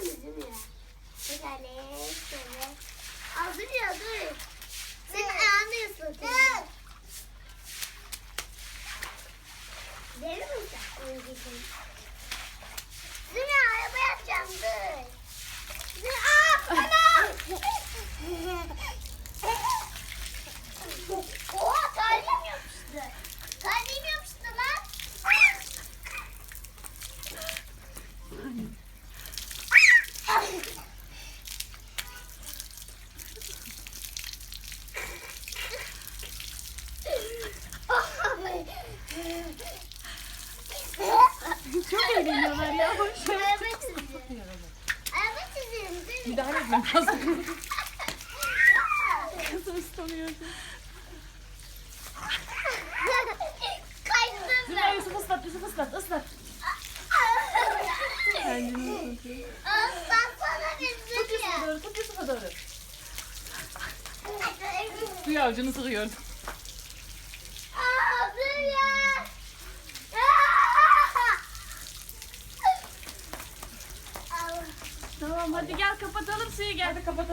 Zümrüt. Şöyle şöyle. Al Zümrüt dur. Senin ayağını ıslatayım. Verir misin? Çok eğleniyorlar ya. Hoş. Araba çiziyorum. Araba çiziyorum. Zümrüt. Müdahale etmem lazım. Kızım ıslanıyordu. Kaçtım ben. Yusuf ıslat, Yusuf ıslat, ıslat. Kendini ıslatıyor. Islatsana bir Tut Yusuf'a doğru, tut Yusuf'a doğru. Suyu avucunu sıkıyor. Tamam hadi gel kapatalım suyu gel de kapatalım.